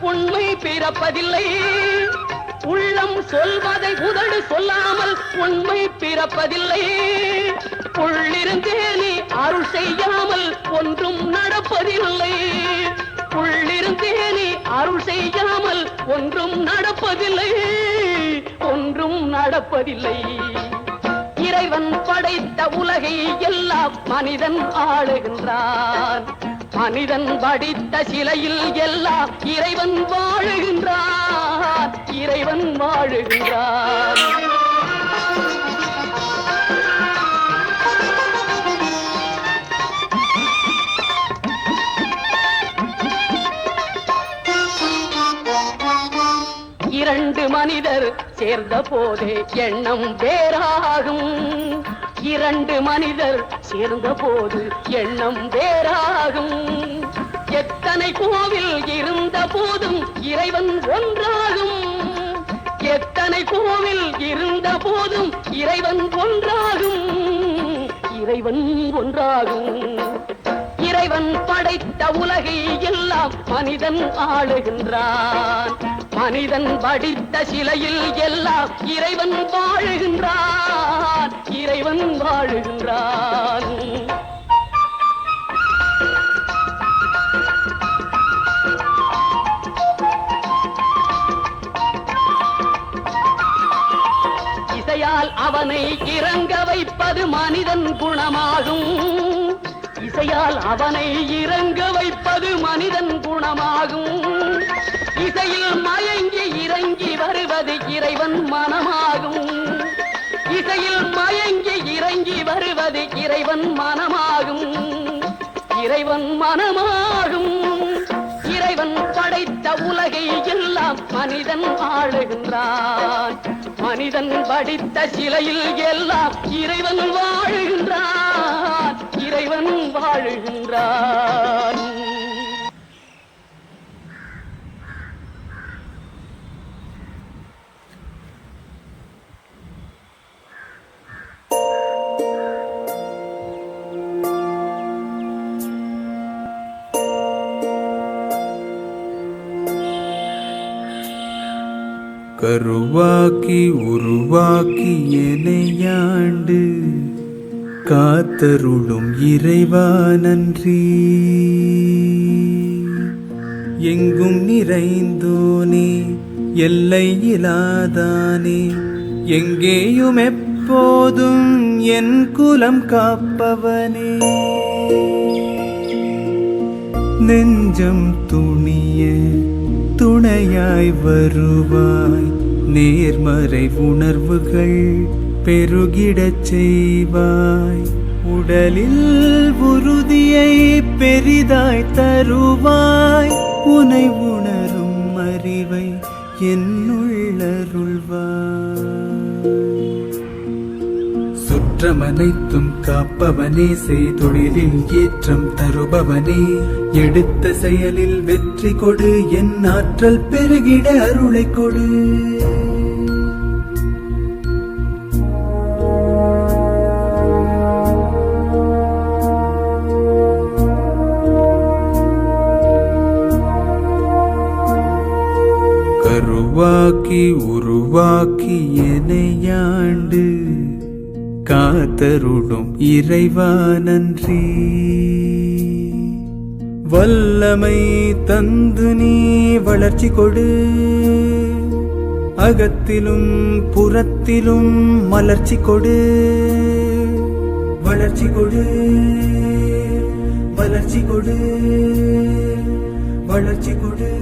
உண்மை பிறப்பதில்லை. உள்ளம் சொல்வதை உதடு சொல்லாமல் உண்மை பிறப்பதில்லை. உள்ளிருந்தே நீ அருள் செய்யாமல் ஒன்றும் நடப்பதில்லை. உள்ளிருந்தே நீ அருள் செய்யாமல் ஒன்றும் நடப்பதில்லை. ஒன்றும் நடப்பதில்லை. இறைவன் படைத்த உலகை எல்லாம் மனிதன் ஆளுகின்றான். மனிதன் படித்த சிலையில் எல்லாம் இறைவன் வாழுகின்றார். இறைவன் வாழுகின்றார். இரண்டு மனிதர் சேர்ந்த போதே எண்ணம் வேறாகும். இரண்டு மனிதர் சேர்ந்த போது எண்ணம் வேறாகும். எத்தனை கோவில் இருந்த போதும் இறைவன் ஒன்றாகும். எத்தனை கோவில் இருந்த போதும் இறைவன் ஒன்றாகும். இறைவன் ஒன்றாகும். இறைவன் படைத்த உலகை எல்லாம் மனிதன் ஆளுகின்றான். மனிதன் படித்த சிலையில் எல்லாம் இறைவன் வாழுகின்றான். இறைவன் வாழுகின்றான் இசையால் அவனை இறங்க வைப்பது மனிதன் குணமாகும். இசையால் அவனை இறங்க வைப்பது மனிதன் குணமாகும். இசையில் மயங்கி இறங்கி வருவது இறைவன் மனமாகும். இசையில் மயங்கி இறங்கி வருவது இறைவன் மனமாகும். இறைவன் மனமாகும். இறைவன் படைத்த உலகை எல்லாம் மனிதன் ஆளுகின்றான். மனிதன் படித்த சிலையில் எல்லாம் இறைவன் வாழுகின்றான். இறைவன் வாழுகின்றான். கருவாக்கி உருவாக்கி எனையாண்டு காத்தருளும் இறைவா நன்றி. எங்கும் நிறைந்தோனே எல்லை இலாதானே எங்கேயும் எப்போதும் என் குலம் காப்பவனே. நெஞ்சம் துணிய துணையாய் வருவாய். நேர்மறை உணர்வுகள் பெருகிடச் செய்வாய். உடலில் உறுதியை பெரிதாய் தருவாய். உனை உணரும் அறிவை என்னுள்ளருள்வாய் சுற்றமனைத்தும் காப்பவனே செய்தொழிலில் ஏற்றம் தருபவனே. எடுத்த செயலில் வெற்றி கொடு என் ஆற்றல் பெருகிட அருளை கொடு. கருவாக்கி உருவாக்கி எனையாண்டு காத்தருடும் இறைவா நன்றி. வல்லமை தந்து நீ வளர்ச்சி கொடு. அகத்திலும் புறத்திலும் மலர்ச்சி கொடு. வளர்ச்சி கொடு. வளர்ச்சி கொடு. வளர்ச்சி கொடு.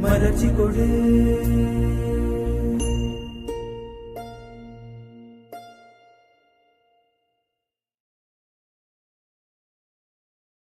மலர்ச்சி கொடு.